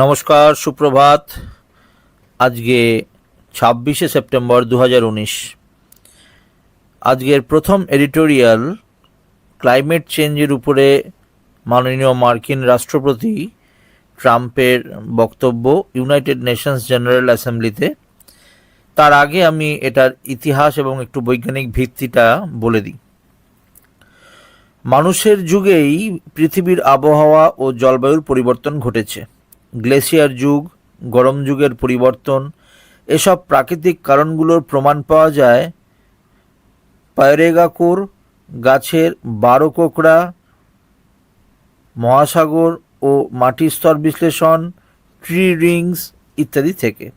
নমস্কার, সুপ্রভাত। আজকে ছাব্বিশে সেপ্টেম্বর দু আজকের প্রথম এডিটোরিয়াল ক্লাইমেট চেঞ্জের উপরে মাননীয় মার্কিন রাষ্ট্রপতি ট্রাম্পের বক্তব্য ইউনাইটেড নেশনস জেনারেল অ্যাসেম্বলিতে। তার আগে আমি এটার ইতিহাস এবং একটু বৈজ্ঞানিক ভিত্তিটা বলে দিই। মানুষের যুগেই পৃথিবীর আবহাওয়া ও জলবায়ুর পরিবর্তন ঘটেছে। গ্লেসিয়ার যুগ, গরম যুগের পরিবর্তন, এসব প্রাকৃতিক কারণগুলোর প্রমাণ পাওয়া যায়। পায়রেগাকুর, গাছের বারো কোকড়া, মহাসাগর ও মাটির স্তর বিশ্লেষণ, ট্রি রিংস ইত্যাদি থেকে।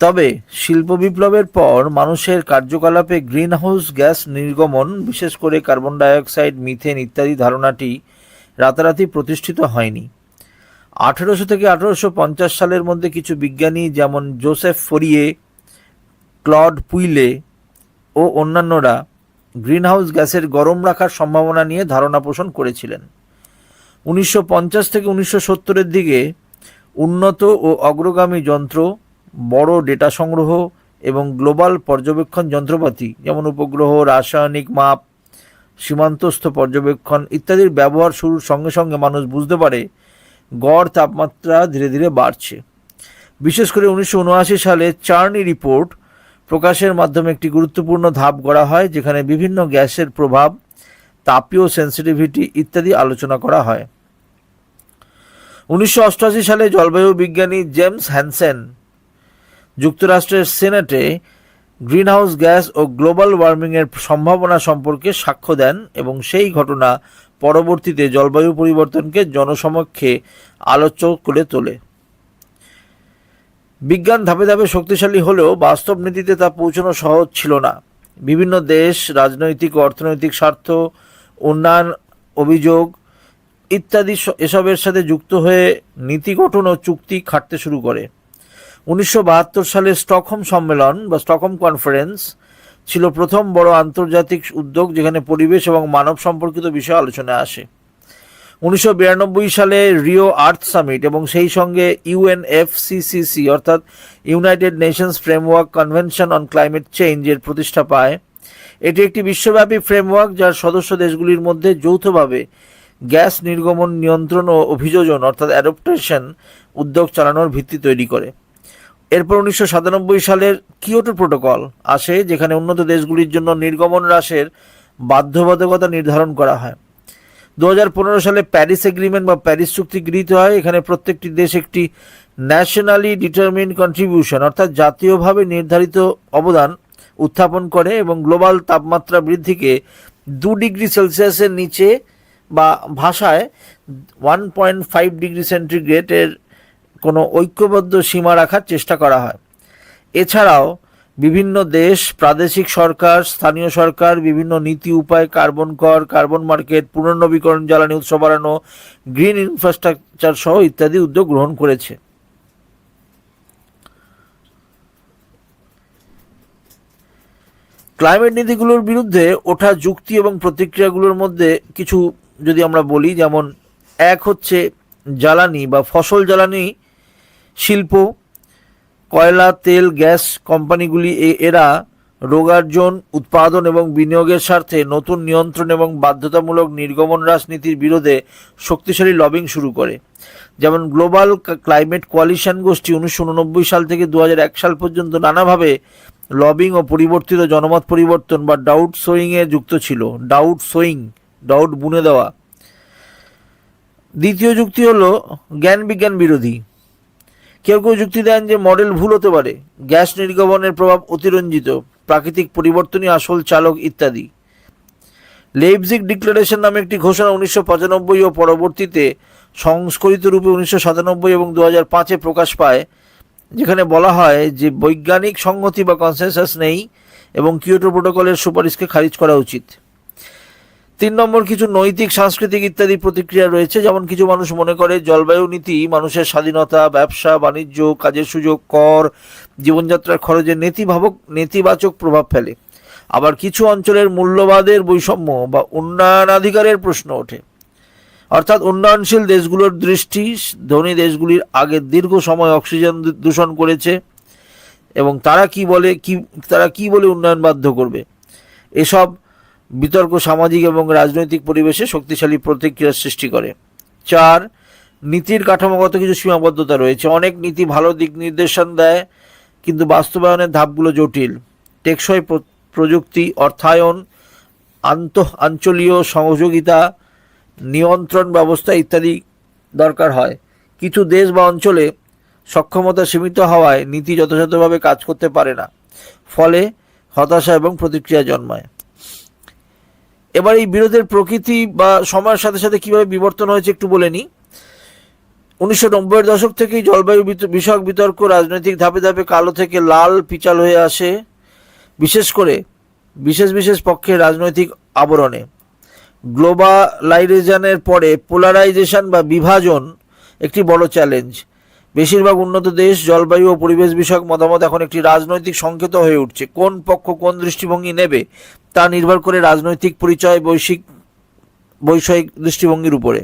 তবে শিল্প বিপ্লবের পর মানুষের কার্যকলাপে গ্রিনহাউস গ্যাস নির্গমন, বিশেষ করে কার্বন ডাইঅক্সাইড, মিথেন ইত্যাদি ধারণাটি রাতারাতি প্রতিষ্ঠিত হয়নি। আঠেরোশো থেকে আঠেরোশো পঞ্চাশ সালের মধ্যে কিছু বিজ্ঞানী যেমন জোসেফ ফোরিয়ে, ক্লড পুইলে ও অন্যান্যরা গ্রিনহাউস গ্যাসের গরম রাখার সম্ভাবনা নিয়ে ধারণা পোষণ করেছিলেন। উনিশশো পঞ্চাশ থেকে উনিশশো সত্তরের দিকে উন্নত ও অগ্রগামী যন্ত্র, বড় ডেটা সংগ্রহ এবং গ্লোবাল পর্যবেক্ষণ যন্ত্রপাতি যেমন উপগ্রহ, রাসায়নিক মাপ, সীমান্তস্থ পর্যবেক্ষণ ইত্যাদির ব্যবহার শুরুর সঙ্গে সঙ্গে মানুষ বুঝতে পারে গড় তাপমাত্রা ধীরে ধীরে বাড়ছে। বিশেষ করে উনিশশো উনআশি সালে চার্নি রিপোর্ট প্রকাশের মাধ্যমে একটি গুরুত্বপূর্ণ ধাপ গড়া হয়, যেখানে বিভিন্ন গ্যাসের প্রভাব, তাপীয় সেন্সিটিভিটি ইত্যাদি আলোচনা করা হয়। উনিশশো অষ্টআশি সালে জলবায়ু বিজ্ঞানী জেমস হ্যানসেন যুক্তরাষ্ট্রের সেনেটে গ্রিনহাউস গ্যাস ও গ্লোবাল ওয়ার্মিংয়ের সম্ভাবনা সম্পর্কে সাক্ষ্য দেন এবং সেই ঘটনা পরবর্তীতে জলবায়ু পরিবর্তনকে জনসমক্ষে আলোচ্য করে তোলে। বিজ্ঞান ধাপে ধাপে শক্তিশালী হলেও বাস্তব নীতিতে তা পৌঁছানো সহজ ছিল না। বিভিন্ন দেশ, রাজনৈতিক, অর্থনৈতিক স্বার্থ, উন্নয়ন অভিযোগ ইত্যাদি এসবের সাথে যুক্ত হয়ে নীতি গঠন ও চুক্তি খাটতে শুরু করে। উনিশশো বাহাত্তর সালে স্টকহোম সম্মেলন বা স্টকহোম কনফারেন্স ছিল প্রথম বড় আন্তর্জাতিক উদ্যোগ যেখানে পরিবেশ এবং মানব সম্পর্কিত বিষয় আলোচনায় আসে। উনিশশো বিরানব্বই সালে রিও আর্থ সামিট এবং সেই সঙ্গে ইউএনএফসিসিসি অর্থাৎ United Nations Framework Convention on Climate Change এর প্রতিষ্ঠা পায়। এটি একটি বিশ্বব্যাপী ফ্রেমওয়ার্ক যার সদস্য দেশগুলির মধ্যে যৌথভাবে গ্যাস নির্গমন নিয়ন্ত্রণ ও অভিযোজন অর্থাৎ অ্যাডপ্টেশন উদ্যোগ চালানোর ভিত্তি তৈরি করে। এরপর উনিশশো সাতানব্বই সালের কিয়োটো প্রোটোকল আসে, যেখানে উন্নত দেশগুলির জন্য নির্গমন হ্রাসের বাধ্যবাধকতা নির্ধারণ করা হয়। দু হাজার পনেরো সালে প্যারিস এগ্রিমেন্ট বা প্যারিস চুক্তি গৃহীত হয়, এখানে প্রত্যেকটি দেশ একটি ন্যাশনালি ডিটারমিন কন্ট্রিবিউশন, অর্থাৎ জাতীয়ভাবে নির্ধারিত অবদান উত্থাপন করে এবং গ্লোবাল তাপমাত্রা বৃদ্ধিকে দু ডিগ্রি সেলসিয়াসের নিচে বা ভাষায় ওয়ান পয়েন্ট ফাইভ ডিগ্রি সেন্টিগ্রেডের কোনো ঐক্যবদ্ধ সীমা রাখার চেষ্টা করা হয়। এছাড়াও বিভিন্ন দেশ, প্রাদেশিক সরকার, স্থানীয় সরকার, বিভিন্ন নীতি উপায়, কার্বন কর, কার্বন মার্কেট, পুনর্নবীকরণ, জ্বালানি উৎস বাড়ানো, গ্রিন ইনফ্রাস্ট্রাকচার সহ ইত্যাদি উদ্যোগ গ্রহণ করেছে। ক্লাইমেট নীতিগুলোর বিরুদ্ধে ওঠা যুক্তি এবং প্রতিক্রিয়াগুলোর মধ্যে কিছু যদি আমরা বলি, যেমন এক হচ্ছে জ্বালানি বা ফসল জ্বালানি শিল্প, কয়লা, তেল, গ্যাস কোম্পানিগুলি এরা রোগার্জন, উৎপাদন এবং বিনিয়োগের স্বার্থে নতুন নিয়ন্ত্রণ এবং বাধ্যতামূলক নির্গমন হ্রাস নীতির বিরোধে শক্তিশালী লবিং শুরু করে। যেমন গ্লোবাল ক্লাইমেট কোয়ালিশন গোষ্ঠী উনিশশো উননব্বই সাল থেকে দু সাল পর্যন্ত নানাভাবে লবিং ও পরিবর্তিত জনমত পরিবর্তন বা ডাউট সোয়িংয়ে যুক্ত ছিল। ডাউট সোয়িং, ডাউট বুনে দেওয়া। দ্বিতীয় যুক্তি হলো জ্ঞান বিজ্ঞান বিরোধী। কেউ কেউ যুক্তি দেন যে মডেল ভুল হতে পারে। গ্যাস নির্গমনের প্রভাব অতিরঞ্জিত, প্রাকৃতিক পরিবর্তনই আসল চালক ইত্যাদি। লেইপজিগ ডিক্লারেশন নামে একটি ঘোষণা উনিশশো পঁচানব্বই ও পরবর্তীতে সংস্করিত রূপে উনিশশো সাতানব্বই এবং দু হাজার পাঁচে প্রকাশ পায়, যেখানে বলা হয় যে বৈজ্ঞানিক সংহতি বা কনসেনসাস নেই এবং কিয়োটো প্রোটোকলের সুপারিশকে খারিজ করা উচিত। তিন নম্বর কিছু নৈতিক, সাংস্কৃতিক ইত্যাদি প্রতিক্রিয়া রয়েছে। যেমন কিছু মানুষ মনে করে জলবায়ু নীতি, মানুষের স্বাধীনতা, ব্যবসা, বাণিজ্য, কাজের সুযোগ, কর, জীবনযাত্রার খরচে নেতিভাবক, নেতিবাচক প্রভাব ফেলে। আবার কিছু অঞ্চলের মূল্যবাদের বৈষম্য বা উন্নয়নাধিকারের প্রশ্ন ওঠে। অর্থাৎ উন্নয়নশীল দেশগুলোর দৃষ্টি, ধনী দেশগুলির আগে দীর্ঘ সময় অক্সিজেন দূষণ করেছে এবং তারা কি বলে, কি, তারা কি বলে উন্নয়ন বাধ্য করবে? এসব বিতর্ক সামাজিক এবং রাজনৈতিক পরিবেশে শক্তিশালী প্রতিক্রিয়ার সৃষ্টি করে। চার, নীতির কাঠামোগত কিছু সীমাবদ্ধতা রয়েছে। অনেক নীতি ভালো দিক নির্দেশন দেয়, কিন্তু বাস্তবায়নের ধাপগুলো জটিল। টেকসই প্র- প্রযুক্তি, অর্থায়ন, আন্ত, আঞ্চলীয় সহযোগিতা, নিয়ন্ত্রণ ব্যবস্থা ইত্যাদি দরকার হয়। কিছু দেশ বা অঞ্চলে সক্ষমতা সীমিত হওয়ায় নীতি যথাযথভাবে কাজ করতে পারে না, ফলে হতাশা এবং প্রতিক্রিয়া জন্মায়। এবার এই বিরোধের প্রকৃতি বা সময়ের সাথে সাথে কীভাবে বিবর্তন হয়েছে একটু বলে নিই। উনিশশো নব্বইয়ের দশক থেকেই জলবায়ু বিষয়ক বিতর্ক রাজনৈতিক ধাপে ধাপে কালো থেকে লাল পিচাল হয়ে আসে, বিশেষ করে বিশেষ বিশেষ পক্ষের রাজনৈতিক আবরণে। গ্লোবালাইজেশনের পরে পোলারাইজেশন বা বিভাজন একটি বড় চ্যালেঞ্জ। বেশিরভাগ উন্নত দেশ, জলবায়ু ও পরিবেশ বিষয়ক মতামত এখন একটি রাজনৈতিক সংকেত হয়ে উঠছে। কোন পক্ষ কোন দৃষ্টিভঙ্গি নেবে তা নির্ভর করে রাজনৈতিক পরিচয়, বৈশ্বিক, বৈষয়িক দৃষ্টিভঙ্গির উপরে।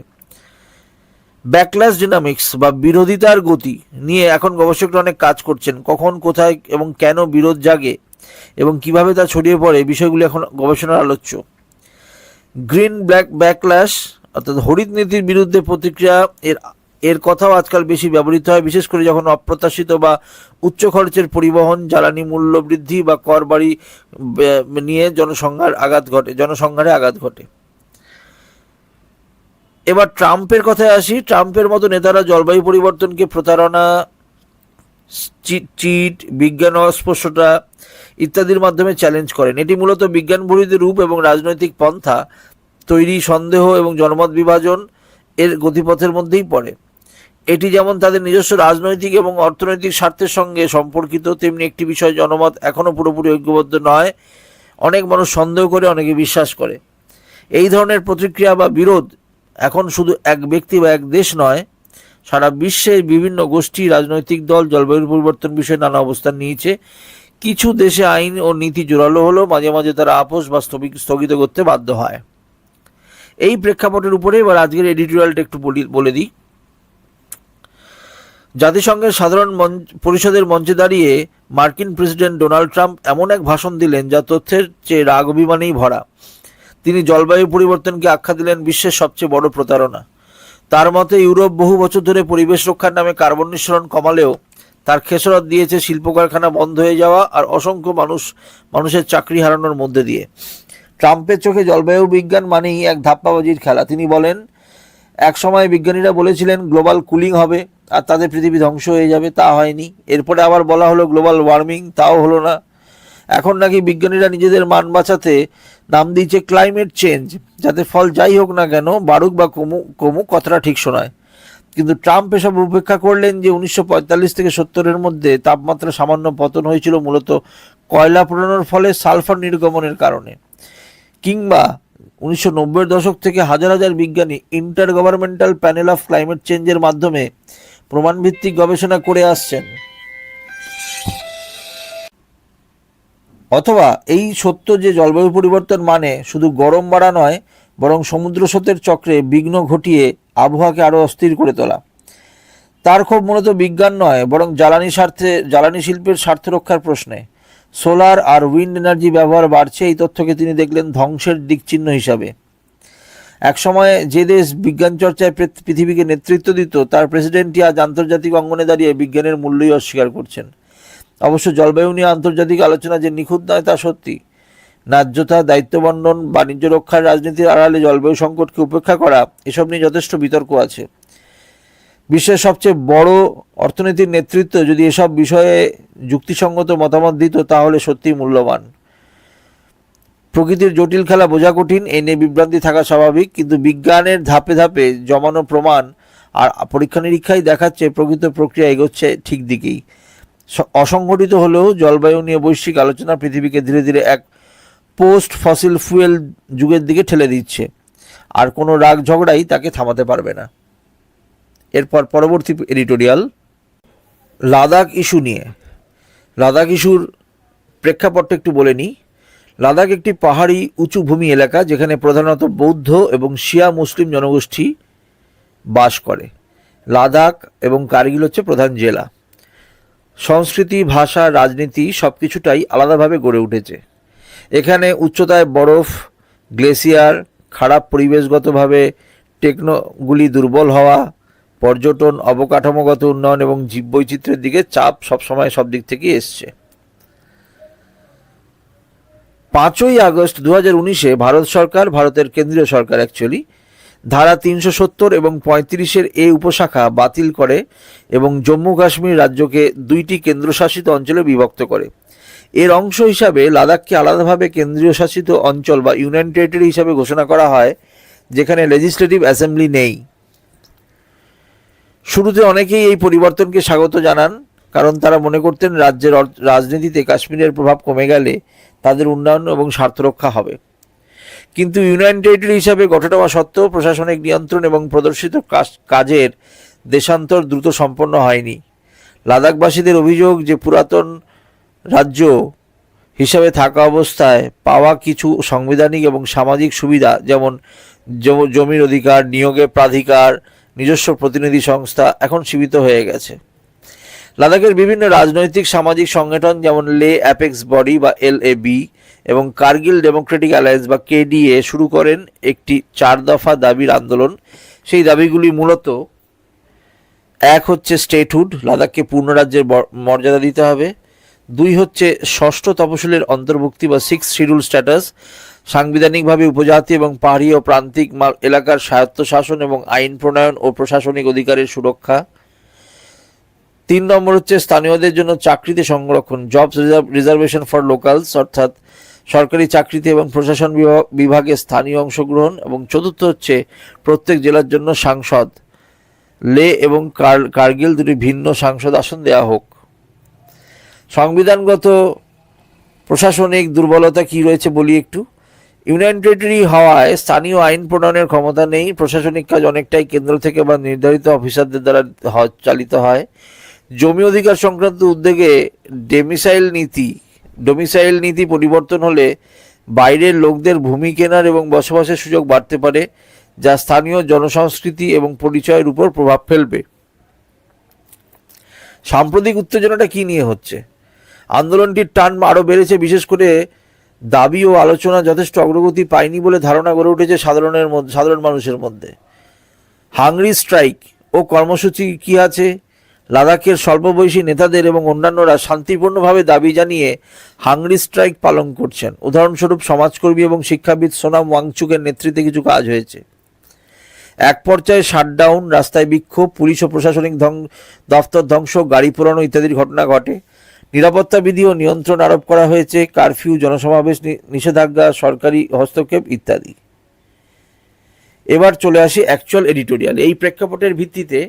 ব্যাকলাস ডিনামিক্স বা বিরোধিতার গতি নিয়ে এখন গবেষকরা অনেক কাজ করছেন। কখন, কোথায় এবং কেন বিরোধ জাগে এবং কীভাবে তা ছড়িয়ে পড়ে বিষয়গুলি এখন গবেষণার আলোচ্য। গ্রিন ব্ল্যাক ব্যাকল্যাশ অর্থাৎ হরিত নীতির বিরুদ্ধে প্রতিক্রিয়া এর এর কথাও আজকাল বেশি ব্যবহৃত হয়, বিশেষ করে যখন অপ্রত্যাশিত বা উচ্চ খরচের পরিবহন, জ্বালানি মূল্য বৃদ্ধি বা কর বাড়ি নিয়ে জনসংহার আঘাত ঘটে জনসংহারে আঘাত ঘটে। এবার ট্রাম্পের কথায় আসি, ট্রাম্পের মতো নেতারা জলবায়ু পরিবর্তনকে প্রতারণা চিট, বিজ্ঞান অস্পষ্টতা ইত্যাদির মাধ্যমে চ্যালেঞ্জ করেন। এটি মূলত বিজ্ঞান বহির্ভূত রূপ এবং রাজনৈতিক পন্থা, তৈরি সন্দেহ এবং জনমত বিভাজন এর গতিপথের মধ্যেই পড়ে। এটি যেমন তাদের নিজস্ব রাজনৈতিক এবং অর্থনৈতিক স্বার্থের সঙ্গে সম্পর্কিত, তেমনি একটি বিষয় জনমত এখনও পুরোপুরি ঐক্যবদ্ধ নয়। অনেক মানুষ সন্দেহ করে, অনেকে বিশ্বাস করে। এই ধরনের প্রতিক্রিয়া বা বিরোধ এখন শুধু এক ব্যক্তি বা এক দেশ নয়, সারা বিশ্বের বিভিন্ন গোষ্ঠী, রাজনৈতিক দল, জলবায়ু পরিবর্তন বিষয়ে নানা অবস্থান নিয়েছে। কিছু দেশে আইন ও নীতি জোরালো হলেও মাঝে মাঝে তারা আপোষ বা স্থগিত করতে বাধ্য হয়। এই প্রেক্ষাপটের উপরে এবার আজকের এডিটোরিয়ালটা একটু বলি- বলে দিই। জাতিসংঘের সাধারণ পরিষদের মঞ্চে দাঁড়িয়ে মার্কিন প্রেসিডেন্ট ডোনাল্ড ট্রাম্প এমন এক ভাষণ দিলেন যা তথ্যের চেয়ে রাগ অভিমানেই ভরা। তিনি জলবায়ু পরিবর্তনকে আখ্যা দিলেন বিশ্বের সবচেয়ে বড় প্রতারণা। তার মতে, ইউরোপ বহু বছর ধরে পরিবেশ রক্ষার নামে কার্বন নিঃসরণ কমালেও তার খেসরত দিয়েছে শিল্প কারখানা বন্ধ হয়ে যাওয়া আর অসংখ্য মানুষ মানুষের চাকরি হারানোর মধ্যে দিয়ে। ট্রাম্পের চোখে জলবায়ু বিজ্ঞান মানেই এক ধাপ্পাবাজির খেলা। তিনি বলেন এক সময় বিজ্ঞানীরা বলেছিলেন, গ্লোবাল কুলিং হবে। আর তাদের পৃথিবী ধ্বংস হয়ে যাবে, তা হয়নি। এরপরে আবার বলা হলো গ্লোবাল ওয়ার্মিং, তাও হলো না। এখন নাকি বিজ্ঞানীরা নিজেদের মান বাঁচাতে নাম দিয়েছে ক্লাইমেট চেঞ্জ, যাতে ফল যাই হোক না কেন বারুক বা কমু কমু কথাটা ঠিক শোনায়। কিন্তু ট্রাম্প এসব উপেক্ষা করলেন যে উনিশশো পঁয়তাল্লিশ থেকে সত্তরের মধ্যে তাপমাত্রা সামান্য পতন হয়েছিল মূলত কয়লা পোড়ানোর ফলে সালফার নির্গমনের কারণে। কিংবা উনিশশো দশক থেকে হাজার হাজার বিজ্ঞানী intergovernmental panel of climate চেঞ্জের মাধ্যমে প্রমাণভিত্তিক গবেষণা করে আসছেন। অথবা এই সত্য যে জলবায়ু পরিবর্তন মানে শুধু গরম বাড়া নয়, বরং সমুদ্র স্রোতের চক্রে বিঘ্ন ঘটিয়ে আবহাওয়াকে আরও অস্থির করে তোলা। তার ক্ষোভ মূলত বিজ্ঞান নয়, বরং জ্বালানি স্বার্থে, জ্বালানি শিল্পের স্বার্থ রক্ষার প্রশ্নে। সোলার আর উইন্ড এনার্জি ব্যবহার বাড়ছে, এই তথ্যকে তিনি দেখলেন ধ্বংসের দিকচিহ্ন হিসাবে। একসময় যে দেশ বিজ্ঞান চর্চায় পৃথিবীকে নেতৃত্ব দিত, তার প্রেসিডেন্টই আজ আন্তর্জাতিক অঙ্গনে দাঁড়িয়ে বিজ্ঞানের মূল্যই অস্বীকার করছেন। অবশ্য জলবায়ু নিয়ে আন্তর্জাতিক আলোচনা যে নিখুঁত নয় তা সত্যি। ন্যায্যতা, দায়িত্ব বন্টন, বাণিজ্য রক্ষার রাজনীতির আড়ালে জলবায়ু সংকটকে উপেক্ষা করা, এসব নিয়ে যথেষ্ট বিতর্ক আছে। বিশ্বের সবচেয়ে বড় অর্থনীতির নেতৃত্ব যদি এসব বিষয়ে যুক্তিসঙ্গত মতামত দিত, তাহলে সত্যিই মূল্যবান। প্রকৃতির জটিল খেলা বোঝা কঠিন এই নিয়ে বিভ্রান্তি থাকা স্বাভাবিক, কিন্তু বিজ্ঞানের ধাপে ধাপে জমানো প্রমাণ আর পরীক্ষা নিরীক্ষাই দেখাচ্ছে প্রকৃত প্রক্রিয়া এগোচ্ছে ঠিক দিকেই। অসংগঠিত হলেও জলবায়ু নিয়ে বৈশ্বিক আলোচনা পৃথিবীকে ধীরে ধীরে এক পোস্ট ফসিল ফুয়েল যুগের দিকে ঠেলে দিচ্ছে। আর কোনো রাগ ঝগড়াই তাকে থামাতে পারবে না। এরপর পরবর্তী এডিটোরিয়াল। লাদাখ ইস্যু নিয়ে। লাদাখ ইস্যুর প্রেক্ষাপটটা একটু বলে নিই। লাদাখ একটি পাহাড়ি উঁচু ভূমি এলাকা যেখানে প্রধানত বৌদ্ধ এবং শিয়া মুসলিম জনগোষ্ঠী বাস করে। লাদাখ এবং কার্গিল হচ্ছে প্রধান জেলা। সংস্কৃতি, ভাষা, রাজনীতি সব কিছুটাই আলাদাভাবে গড়ে উঠেছে। এখানে উচ্চতায় বরফ, গ্লেসিয়ার, খারাপ পরিবেশগতভাবে টেকনোগুলি দুর্বল হওয়া, পর্যটন, অবকাঠামোগত উন্নয়ন এবং জীববৈচিত্র্যের দিকে চাপ সবসময় সব দিক থেকেই এসছে। পাঁচই আগস্ট দু হাজার উনিশে ভারত সরকার, ভারতের কেন্দ্রীয় সরকার অ্যাকচুয়ালি ধারা তিনশো সত্তর এবং পঁয়ত্রিশের এ উপশাখা বাতিল করে এবং জম্মু কাশ্মীর রাজ্যকে দুইটি কেন্দ্রশাসিত অঞ্চলে বিভক্ত করে। এর অংশ হিসাবে লাদাখকে আলাদাভাবে কেন্দ্রীয় শাসিত অঞ্চল বা ইউনিয়ন টেরিটরি হিসাবে ঘোষণা করা হয়, যেখানে লেজিসলেটিভ অ্যাসেম্বলি নেই। শুরুতে অনেকেই এই পরিবর্তনকে স্বাগত জানান, কারণ তারা মনে করতেন রাজ্যের রাজনীতিতে কাশ্মীরের প্রভাব কমে গেলে তাদের উন্নয়ন এবং স্বার্থ রক্ষা হবে। কিন্তু টেরিটরি হিসাবে গঠন হওয়া সত্ত্বেও প্রশাসনিক নিয়ন্ত্রণ এবং প্রদর্শিত কাজ- কাজের দেশান্তর দ্রুত সম্পন্ন হয়নি। লাদাখবাসীদের অভিযোগ যে পুরাতন রাজ্য হিসাবে থাকা অবস্থায় পাওয়া কিছু সাংবিধানিক এবং সামাজিক সুবিধা, যেমন জমির অধিকার নিয়োগে প্রাধিকার, নিজস্ব প্রতিনিধি সংস্থা, এখন সীমিত হয়ে গেছে। লাদাখের বিভিন্ন রাজনৈতিক, সামাজিক সংগঠন যেমন লে, অ্যাপেক্স বডি বা এল এবং কার্গিল ডেমোক্রেটিক অ্যালায়েন্স বা কেডিএ শুরু করেন একটি চার দফা দাবির আন্দোলন। সেই দাবিগুলি মূলত, এক হচ্ছে স্টেটহুড লাদাখকে পূর্ণ রাজ্যের মর্যাদা দিতে হবে। দুই হচ্ছে ষষ্ঠ তপশিলের অন্তর্ভুক্তি বা সিক্স শিডিউল স্ট্যাটাস সাংবিধানিকভাবে উপজাতি এবং পাহাড়ি ও প্রান্তিক এলাকার স্বায়ত্তশাসন এবং আইন প্রণয়ন ও প্রশাসনিক অধিকারের সুরক্ষা। তিন নম্বর হচ্ছে স্থানীয়দের জন্য চাকরিতে সংরক্ষণ জবস রিজার্ভেশন ফর লোকালস অর্থাৎ সরকারি চাকরিতে এবং প্রশাসন বিভাগ- স্থানীয় অংশগ্রহণ, এবং চতুর্থ হচ্ছে প্রত্যেক জেলার জন্য সাংসদ লে এবং কার্গিল দুটি ভিন্ন সাংসদ আসন দেওয়া হোক। সংবিধানগত প্রশাসনিক দুর্বলতা কি রয়েছে বলি একটু। ইউনিয়ন টেরিটরি হওয়ায় স্থানীয় আইন প্রণয়নের ক্ষমতা নেই, প্রশাসনিক কাজ অনেকটাই কেন্দ্র থেকে বা নির্ধারিত অফিসারদের দ্বারা চালিত হয়। জমি অধিকার সংক্রান্ত উদ্যোগে ডেমিসাইল নীতি ডোমিসাইল নীতি পরিবর্তন হলে বাইরের লোকদের ভূমি কেনার এবং বসবাসের সুযোগ বাড়তে পারে, যা স্থানীয় জনসংস্কৃতি এবং পরিচয়ের উপর প্রভাব ফেলবে। সাম্প্রতিক উত্তেজনাটা কি নিয়ে হচ্ছে? আন্দোলনটির টান আরও বেড়েছে, বিশেষ করে দাবি ও আলোচনা যথেষ্ট অগ্রগতি পায়নি বলে ধারণা গড়ে উঠেছে সাধারণের সাধারণ মানুষের মধ্যে। হাংরি স্ট্রাইক ও কর্মসূচি কি আছে? লাদাখের স্বল্পবয়সী নেতাদের এবং অন্যান্যরা শান্তিপূর্ণভাবে দাবি জানিয়ে হাংরি স্ট্রাইক পালন করছেন। উদাহরণস্বরূপ সমাজকর্মী এবং শিক্ষাবিদ সোনাম ওয়াংচুকের নেতৃত্বে কিছু কাজ হয়েছে। এক পর্যায়ে শাটডাউন, রাস্তায় বিক্ষোভ, পুলিশ ও প্রশাসনিক দফতর ধ্বংস, গাড়ি পোড়ানো ইত্যাদির ঘটনা ঘটে। নিরাপত্তা বিধি ও নিয়ন্ত্রণ আরোপ করা হয়েছে, কারফিউ, জনসমাবেশ নিষেধাজ্ঞা, সরকারি হস্তক্ষেপ ইত্যাদি। এবার চলে আসি অ্যাকচুয়াল এডিটোরিয়াল এই প্রেক্ষাপটের ভিত্তিতে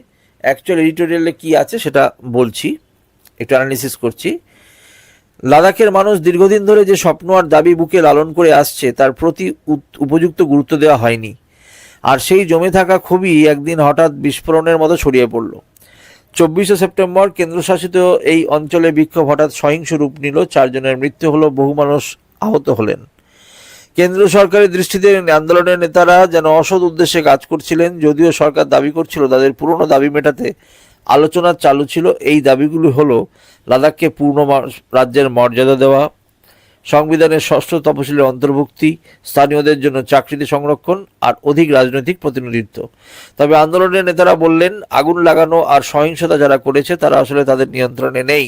অ্যাকচুয়াল এডিটোরিয়ালে কি আছে সেটা বলছি, একটু অ্যানালিসিস করছি। লাদাখের মানুষ দীর্ঘদিন ধরে যে স্বপ্ন আর দাবি বুকে লালন করে আসছে, তার প্রতি উপযুক্ত গুরুত্ব দেওয়া হয়নি। আর সেই জমে থাকা খুবই একদিন হঠাৎ বিস্ফোরণের মতো ছড়িয়ে পড়ল। চব্বিশে সেপ্টেম্বর কেন্দ্রশাসিত এই অঞ্চলে বিক্ষোভ হঠাৎ সহিংস রূপ নিল, চারজনের মৃত্যু হলো বহু মানুষ আহত হলেন। কেন্দ্র সরকারের দৃষ্টিতে আন্দোলনের নেতারা যেন অসৎ উদ্দেশ্যে কাজ করছিলেন, যদিও সরকার দাবি করছিল, তাদের পুরনো দাবি মেটাতে আলোচনা চালু ছিল। এই দাবিগুলি হলো লাদাখকে পূর্ণ রাজ্যের মর্যাদা দেওয়া, সংবিধানের ষষ্ঠ তপশিলের অন্তর্ভুক্তি, স্থানীয়দের জন্য চাকরিতে সংরক্ষণ আর অধিক রাজনৈতিক প্রতিনিধিত্ব। তবে আন্দোলনের নেতারা বললেন, আগুন লাগানো আর সহিংসতা যারা করেছে, তারা আসলে তাদের নিয়ন্ত্রণে নেই।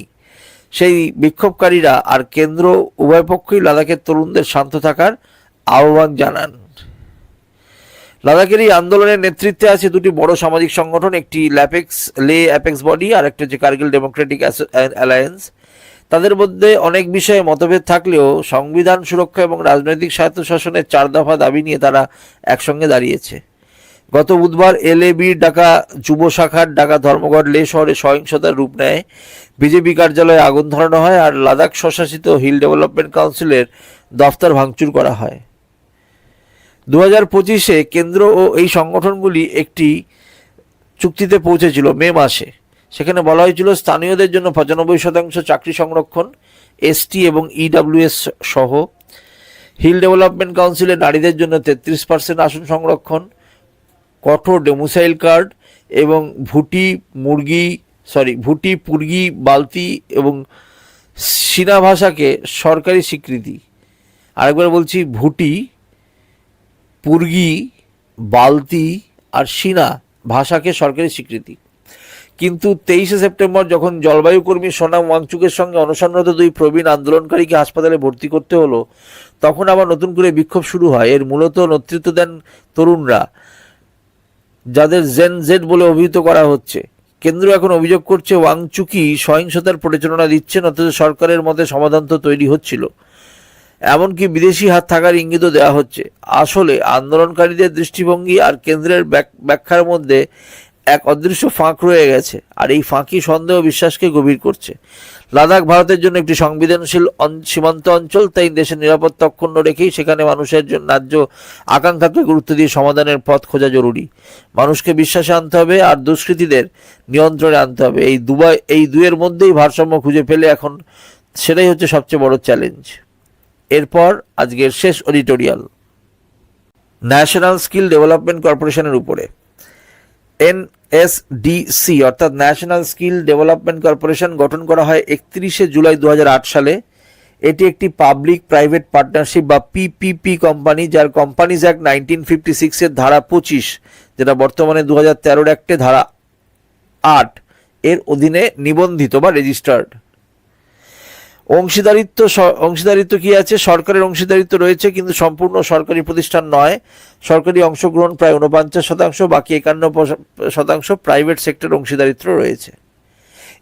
সেই বিক্ষোভকারীরা আর কেন্দ্র উভয় পক্ষই লাদাখের তরুণদের শান্ত থাকার আহ্বান জানান। লাদাখের এই আন্দোলনের নেতৃত্বে আছে দুটি বড় সামাজিক সংগঠন, একটি ল্যাপেক্স, লে অ্যাপেক্স বডি আর একটা হচ্ছে কার্গিল ডেমোক্রেটিক অ্যালায়েন্স। তাদের মধ্যে অনেক বিষয়ে মতভেদ থাকলেও সংবিধান সুরক্ষা এবং রাজনৈতিক স্বায়ত্তশাসনের চার দফা দাবি নিয়ে তারা একসঙ্গে দাঁড়িয়েছে। গত বুধবার এলএবির ডাকা যুব শাখার ডাকা ধর্মঘট লে শহরে সহিংসতার রূপ নেয়। বিজেপি কার্যালয়ে আগুন ধরানো হয় আর লাদাখ স্বশাসিত হিল ডেভেলপমেন্ট কাউন্সিলের দফতর ভাঙচুর করা হয়। দু হাজার পঁচিশে কেন্দ্র ও এই সংগঠনগুলি একটি চুক্তিতে পৌঁছেছিল মে মাসে। সেখানে বলা হয়েছিল স্থানীয়দের জন্য পঁচানব্বই শতাংশ চাকরি সংরক্ষণ এসটি এবং ইডাব্লিউএস সহ। হিল ডেভেলপমেন্ট কাউন্সিলে নারীদের জন্য তেত্রিশ পার্সেন্ট আসন সংরক্ষণ, কঠোর ডেমোসাইল কার্ড এবং ভুটি, মুরগি সরি ভুটি, পুরগি, বালতি এবং সিনা ভাষাকে সরকারি স্বীকৃতি। আরেকবার বলছি, ভুটি পুরগি, বালতি আর সিনা ভাষাকে সরকারি স্বীকৃতি। কিন্তু তেইশে সেপ্টেম্বর যখন জলবায়ু কর্মী সোনাম ওয়াংচুকের সঙ্গে অনশনরত দুই প্রবীণ আন্দোলনকারীকে হাসপাতালে ভর্তি করতে হলো, তখন আবার নতুন করে বিক্ষোভ শুরু হয়। এর মূলত নেতৃত্ব দেন তরুণরা, যাদের জেন জেড বলে অভিহিত করা হচ্ছে। কেন্দ্র এখন অভিযোগ করছে ওয়াংচুকি সহিংসতার পরিচালনা দিচ্ছেন, অথচ সরকারের মতে সমাধান তো তৈরি হচ্ছিল। এমনকি বিদেশি হাত থাকার ইঙ্গিতও দেওয়া হচ্ছে। আসলে আন্দোলনকারীদের দৃষ্টিভঙ্গি আর কেন্দ্রের ব্যাখ্যার মধ্যে এক অদৃশ্য ফাঁক রয়ে গেছে, আর এই ফাঁকি সন্দেহ বিশ্বাসকে গভীর করছে। লাদাখ ভারতের জন্য একটি সংবেদনশীল সীমান্ত অঞ্চল, তাই দেশের নিরাপত্তা অক্ষুণ্ণ রেখেই সেখানে মানুষের জন্য ন্যায্য আকাঙ্ক্ষাকে গুরুত্ব দিয়ে সমাধানের পথ খোঁজা জরুরি। মানুষকে বিশ্বাসে আনতে হবে আর দুষ্কৃতীদের নিয়ন্ত্রণে আনতে হবে। এই দুবাই এই দুয়ের মধ্যেই ভারসাম্য খুঁজে পেলে এখন সেটাই হচ্ছে সবচেয়ে বড় চ্যালেঞ্জ। এরপর আজকের শেষ অডিটোরিয়াল। ন্যাশনাল স্কিল ডেভেলপমেন্ট কর্পোরেশনের উপরে। এনএসডিসি অর্থাৎ ন্যাশনাল স্কিল ডেভেলপমেন্ট কর্পোরেশন গঠন করা হয় একত্রিশে জুলাই দু হাজার আট সালে। এটি একটি পাবলিক প্রাইভেট পার্টনারশিপ বা পিপিপি কোম্পানি, যার কোম্পানিজ অ্যাক্ট নাইনটিন ফিফটি সিক্সের ধারা পঁচিশ, যেটা বর্তমানে দু হাজার তেরোর অ্যাক্টে ধারা আট, এর অধীনে নিবন্ধিত বা রেজিস্টার্ড। অংশীদারিত্ব অংশীদারিত্ব কি আছে? সরকারের অংশীদারিত্ব রয়েছে, কিন্তু সম্পূর্ণ সরকারি প্রতিষ্ঠান নয়। সরকারি অংশগ্রহণ প্রায় উনপঞ্চাশ শতাংশ, বাকি একান্ন শতাংশ প্রাইভেট সেক্টর অংশীদারিত্ব রয়েছে।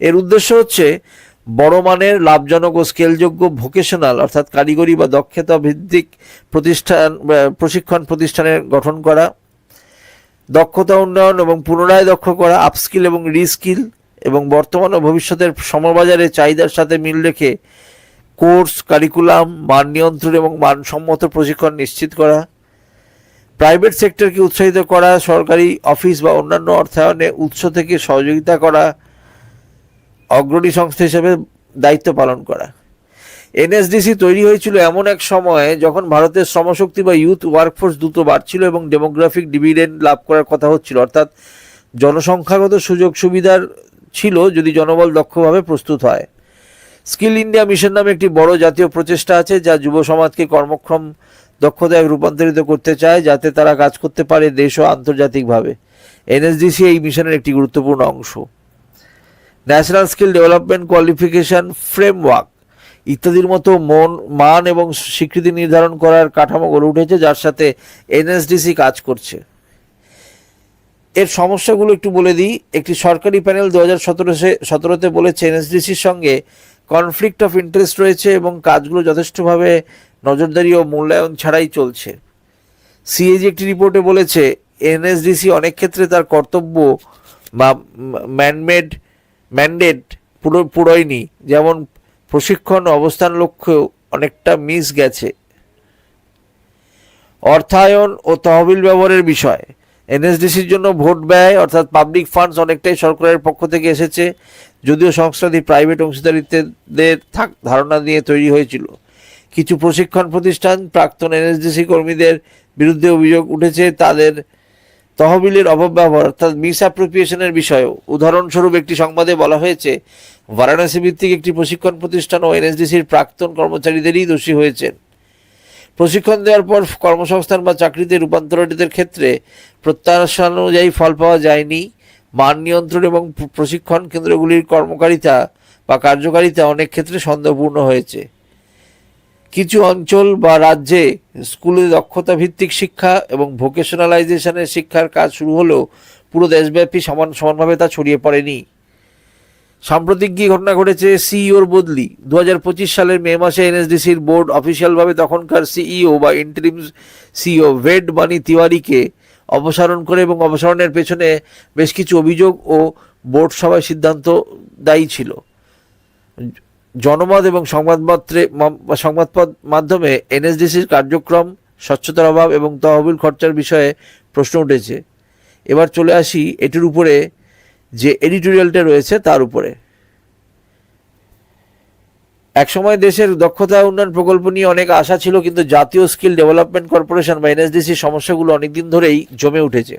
এর উদ্দেশ্য হচ্ছে বড় মানের, লাভজনক ও স্কেলযোগ্য ভোকেশনাল, অর্থাৎ কারিগরি বা দক্ষতা ভিত্তিক প্রতিষ্ঠান প্রশিক্ষণ প্রতিষ্ঠানের গঠন করা, দক্ষতা উন্নয়ন এবং পুনরায় দক্ষ করা, আপস্কিল এবং রিস্কিল এবং বর্তমান ও ভবিষ্যতের সমবাজারে চাহিদার সাথে মিল রেখে কোর্স, কারিকুলাম, মান নিয়ন্ত্রণ এবং মানসম্মত প্রশিক্ষণ নিশ্চিত করা, প্রাইভেট সেক্টরকে উৎসাহিত করা, সরকারি অফিস বা অন্যান্য অর্থায়নে উৎস থেকে সহযোগিতা করা, অগ্রণী সংস্থা হিসেবে দায়িত্ব পালন করা। এনএসডিসি তৈরি হয়েছিল এমন এক সময়ে যখন ভারতের শ্রমশক্তি বা ইউথ ওয়ার্কফোর্স দ্রুত বাড়ছিল এবং ডেমোগ্রাফিক ডিভিডেন্ড লাভ করার কথা হচ্ছিল। অর্থাৎ জনসংখ্যাগত সুযোগ সুবিধার ছিল যদি জনবল দক্ষভাবে প্রস্তুত হয়। স্কিল ইন্ডিয়া মিশন নামে একটি বড় জাতীয় প্রচেষ্টা আছে, যা যুব সমাজকে কর্মক্ষম দক্ষতায় রূপান্তরিত করতে চায়, যাতে তারা কাজ করতে পারে দেশ ও আন্তর্জাতিকভাবে। এনএসডিসি এই মিশনের একটি গুরুত্বপূর্ণ অংশ। National skill development qualification framework ইত্যাদির মতো মন, মান এবং স্বীকৃতি নির্ধারণ করার কাঠামো গড়ে উঠেছে, যার সাথে এনএসডিসি কাজ করছে। এর সমস্যাগুলো একটু বলে দিই। একটি সরকারি প্যানেল দু হাজার সতেরোশে সতেরোতে বলেছে, এনএসডিসির সঙ্গে কনফ্লিক্ট অফ ইন্টারেস্ট রয়েছে এবং কাজগুলো যথেষ্টভাবে নজরদারি ও মূল্যায়ন ছাড়াই চলছে। সিএজি একটি রিপোর্টে বলেছে, এনএসডিসি অনেক ক্ষেত্রে তার কর্তব্য বা ম্যানমেড, ম্যান্ডেট পুরো, পুরোয়নি। যেমন প্রশিক্ষণ অবস্থান লক্ষ্যেও অনেকটা মিস গেছে। অর্থায়ন ও তহবিল ব্যবহারের বিষয়। এনএসডিসির জন্য ভোট ব্যয়, অর্থাৎ পাবলিক ফান্ডস অনেকটাই সরকারের পক্ষ থেকে এসেছে, যদিও সংস্থাটি প্রাইভেট অংশীদারিত্বদের থাক, ধারণা নিয়ে তৈরি হয়েছিল। কিছু প্রশিক্ষণ প্রতিষ্ঠান প্রাক্তন এনএসডিসি কর্মীদের বিরুদ্ধে অভিযোগ উঠেছে, তাদের তহবিলের অপব্যবহার, অর্থাৎ মিস অ্যাপ্রোপ্রিয়েশনের বিষয়েও। উদাহরণস্বরূপ একটি সংবাদে বলা হয়েছে বারাণসী ভিত্তিক একটি প্রশিক্ষণ প্রতিষ্ঠান ও এনএসডিসির প্রাক্তন কর্মচারীদেরই দোষী হয়েছেন। প্রশিক্ষণ দেওয়ার পর কর্মসংস্থান বা চাকরিতে রূপান্তরিতদের ক্ষেত্রে প্রত্যাশা অনুযায়ী ফল পাওয়া যায়নি। মান নিয়ন্ত্রণ এবং প্রশিক্ষণ কেন্দ্রগুলির কর্মকারিতা বা কার্যকারিতা অনেক ক্ষেত্রে সন্দেহপূর্ণ হয়েছে। কিছু অঞ্চল বা রাজ্যে স্কুলে দক্ষতা ভিত্তিক শিক্ষা এবং ভোকেশনালাইজেশনের শিক্ষার কাজ শুরু হলেও পুরো দেশব্যাপী সমান সমানভাবে তা ছড়িয়ে পড়েনি। সাম্প্রতিক কি ঘটনা ঘটেছে? সিইওর বদলি। দু হাজার পঁচিশ সালের মে মাসে এনএসডিসির বোর্ড অফিসিয়ালভাবে তখনকার সিইও বা ইন্টারিম সিইও ভেড মানি তিওয়ারিকে অপসারণ করে এবং অপসারণের পেছনে বেশ কিছু অভিযোগ ও বোর্ড সভায় সিদ্ধান্ত দায়ী ছিল। জনমত এবং সংবাদপত্রে সংবাদ মাধ্যমে এনএসডিসির কার্যক্রম, স্বচ্ছতার অভাব এবং তহবিল খরচার বিষয়ে প্রশ্ন উঠেছে। এবার চলে আসি এটির উপরে। যে এডিটোরিয়ালটা রয়েছে তার উপরে। একসময় দেশের দক্ষতা উন্নয়ন প্রকল্প নিয়ে অনেক আশা ছিল, কিন্তু জাতীয় স্কিল ডেভেলপমেন্ট কর্পোরেশন বা এনএসডিসির সমস্যাগুলো অনেকদিন ধরেই জমে উঠেছে।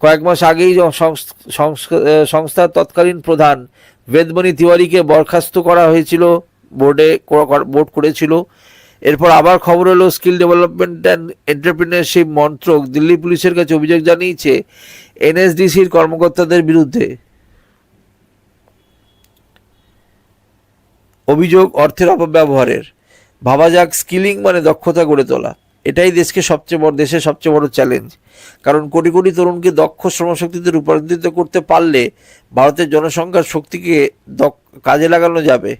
কয়েক মাস আগেই সংস- সংস- সংস্থার তৎকালীন প্রধান বেদমণি তিওয়ারিকে বরখাস্ত করা হয়েছিল, বোর্ডে বোর্ড করেছিল। এরপর আবার খবর হলো স্কিল ডেভেলপমেন্ট অ্যান্ড এন্টারপ্রিনারশিপ মন্ত্রক দিল্লি পুলিশের কাছে অভিযোগ জানিয়েছে এনএসডিসির কর্মকর্তাদের বিরুদ্ধে। অভিযোগ, অর্থের অপব্যবহারের। ভাবা যাক স্কিলিং মানে দক্ষতা গড়ে তোলা। এটাই দেশকে সবচেয়ে বড়, দেশের সবচেয়ে বড় চ্যালেঞ্জ কারণ কোটি কোটি তরুণকে দক্ষ শ্রমশক্তিতে রূপান্তরিত করতে পারলে ভারতের জনসংখ্যার শক্তিকে কাজে লাগানো যাবে,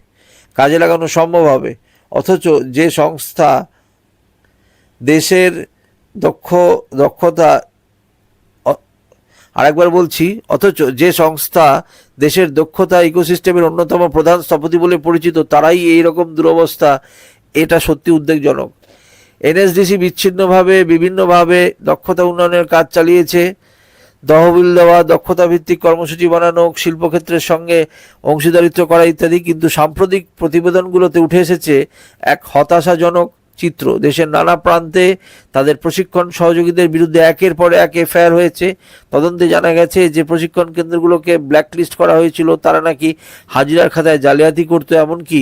কাজে লাগানো সম্ভব হবে। অথচ যে সংস্থা দেশের দক্ষ, দক্ষতা আরেকবার বলছি, অথচ যে সংস্থা দেশের দক্ষতা ইকোসিস্টেমের অন্যতম প্রধান স্থপতি বলে পরিচিত, তারাই এই রকম দুরবস্থা, এটা সত্যি উদ্বেগজনক। এনএসডিসি বিচ্ছিন্নভাবে, বিভিন্নভাবে দক্ষতা উন্নয়নের কাজ চালিয়েছে। তহবিল দেওয়া দক্ষতা ভিত্তিক কর্মসূচি বানানো, শিল্পক্ষেত্রের সঙ্গে অংশীদারিত্ব করা ইত্যাদি, কিন্তু সাম্প্রতিক প্রতিবেদনগুলোতে উঠে এসেছে এক হতাশাজনক চিত্র। দেশের নানা প্রান্তে তাদের প্রশিক্ষণ সহযোগীদের বিরুদ্ধে একের পর এক এফআইআর হয়েছে। তদন্তে জানা গেছে যে প্রশিক্ষণ কেন্দ্রগুলোকে ব্ল্যাকলিস্ট করা হয়েছিল, তারা নাকি হাজিরার খাতায় জালিয়াতি করতো, এমনকি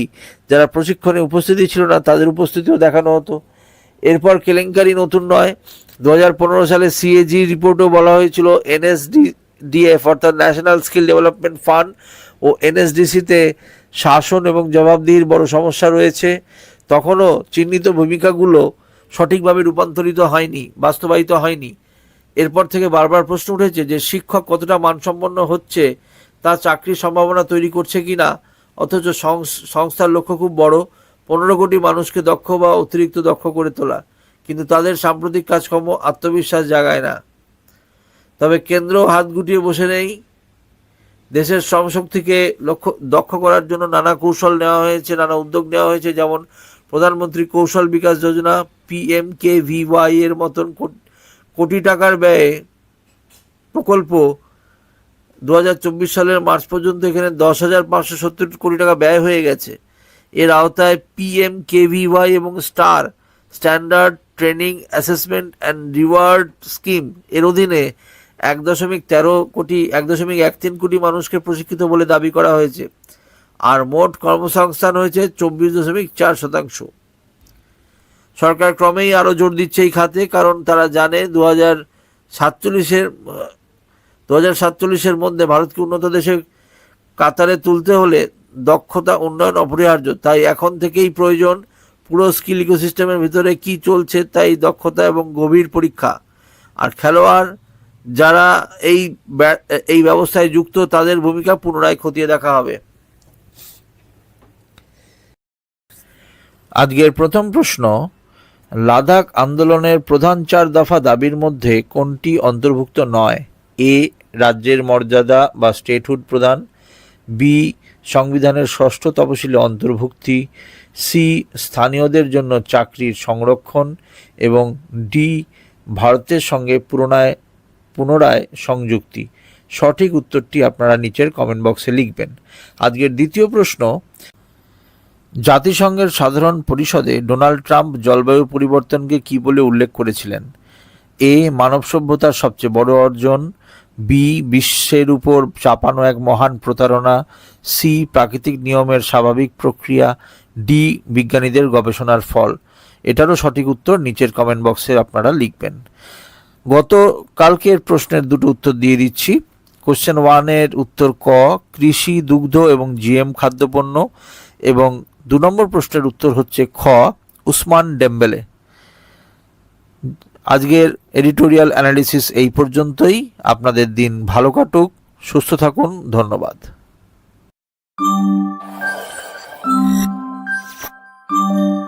যারা প্রশিক্ষণে উপস্থিতি ছিল না, তাদের উপস্থিতিও দেখানো হতো। এরপর কেলেঙ্কারি নতুন নয়। দু হাজার পনেরো সালে সিএজি রিপোর্টও বলা হয়েছিল এনএসডি অর্থাৎ ন্যাশনাল স্কিল ডেভেলপমেন্ট ফান্ড ও এনএসডিসিতে শাসন এবং জবাবদিহির বড় সমস্যা রয়েছে। তখনও চিহ্নিত ভূমিকাগুলো সঠিকভাবে রূপান্তরিত হয়নি, বাস্তবায়িত হয়নি। এরপর থেকে বারবার প্রশ্ন উঠেছে যে শিক্ষক কতটা মানসম্পন্ন হচ্ছে, তা চাকরির সম্ভাবনা তৈরি করছে কি না অথচ সংস- সংস্থার লক্ষ্য খুব বড়। পনেরো কোটি মানুষকে দক্ষ বা অতিরিক্ত দক্ষ করে তোলা। কিন্তু তাদের সাম্প্রতিক কাজকর্ম আত্মবিশ্বাস জাগায় না। তবে কেন্দ্র হাত গুটিয়ে বসে নেই। দেশের শ্রমশক্তিকে লক্ষ্য, দক্ষ করার জন্য নানা কৌশল নেওয়া হয়েছে, নানা উদ্যোগ নেওয়া হয়েছে, যেমন প্রধানমন্ত্রী কৌশল বিকাশ যোজনা পিএম কে ভিওয়াই এর মতন কোটি টাকার ব্যয়ে প্রকল্প দু হাজার চব্বিশ সালের মার্চ পর্যন্ত এখানে দশ হাজার পাঁচশো সত্তর কোটি টাকা ব্যয় হয়ে গেছে। এর আওতায় পিএম কেভিওয়াই এবং STAR standard training assessment and reward scheme এর অধীনে এক দশমিক তেরো কোটি, এক দশমিক এক তিন কোটি মানুষকে প্রশিক্ষিত বলে দাবি করা হয়েছে। আর মোট কর্মসংস্থান হয়েছে চব্বিশ দশমিক চার শতাংশ। সরকার ক্রমেই আরও জোর দিচ্ছে এই খাতে, কারণ তারা জানে দু হাজার সাতচল্লিশের দু হাজার সাতচল্লিশের মধ্যে ভারতকে উন্নত দেশে কাতারে তুলতে হলে দক্ষতা উন্নয়ন অপরিহার্য। তাই এখন থেকেই প্রয়োজন পুরো স্কিল ইকোসিস্টেমের ভিতরে কি চলছে তাই দক্ষতা এবং গভীর পরীক্ষা। আর খেলোয়াড় যারা এই এই ব্যবস্থায় যুক্ত, তাদের ভূমিকা পুনরায় খতিয়ে দেখা হবে। আজকের প্রথম প্রশ্ন, লাদাখ আন্দোলনের প্রধান চার দফা দাবির মধ্যে কোনটি অন্তর্ভুক্ত নয়? এ, রাজ্যের মর্যাদা বা স্টেটহুড প্রদান বি, সংবিধানের ষষ্ঠ তপশিলে অন্তর্ভুক্তি। সি স্থানীয়দের জন্য চাকরির সংরক্ষণ এবং ডি ভারতের সঙ্গে পুনরায় পুনরায় সংযুক্তি। সঠিক উত্তরটি আপনারা নিচের কমেন্ট বক্সে লিখবেন। আজকের দ্বিতীয় প্রশ্ন, জাতিসংঘের সাধারণ পরিষদে ডোনাল্ড ট্রাম্প জলবায়ু পরিবর্তনকে কী বলে উল্লেখ করেছিলেন? এ, মানব সভ্যতার সবচেয়ে বড় অর্জন। বি, বিশ্বের উপর চাপানো এক মহান প্রতারণা। সি, প্রাকৃতিক নিয়মের স্বাভাবিক প্রক্রিয়া। ডি বিজ্ঞানীদের গবেষণার ফল। এটারও সঠিক উত্তর নিচের কমেন্ট বক্সে আপনারা লিখবেন। গত কালকের প্রশ্নের দুটো উত্তর দিয়ে দিচ্ছি। কোশ্চেন ওয়ানের উত্তর ক, কৃষি, দুগ্ধ এবং জিএম খাদ্যপণ্য এবং দু নম্বর প্রশ্নের উত্তর হচ্ছে খ, উসমান ডেম্বেলে। আজকের এডিটোরিয়াল অ্যানালিসিস এই পর্যন্তই। আপনাদের দিন ভালো কাটুক, সুস্থ থাকুন, ধন্যবাদ। Thank you.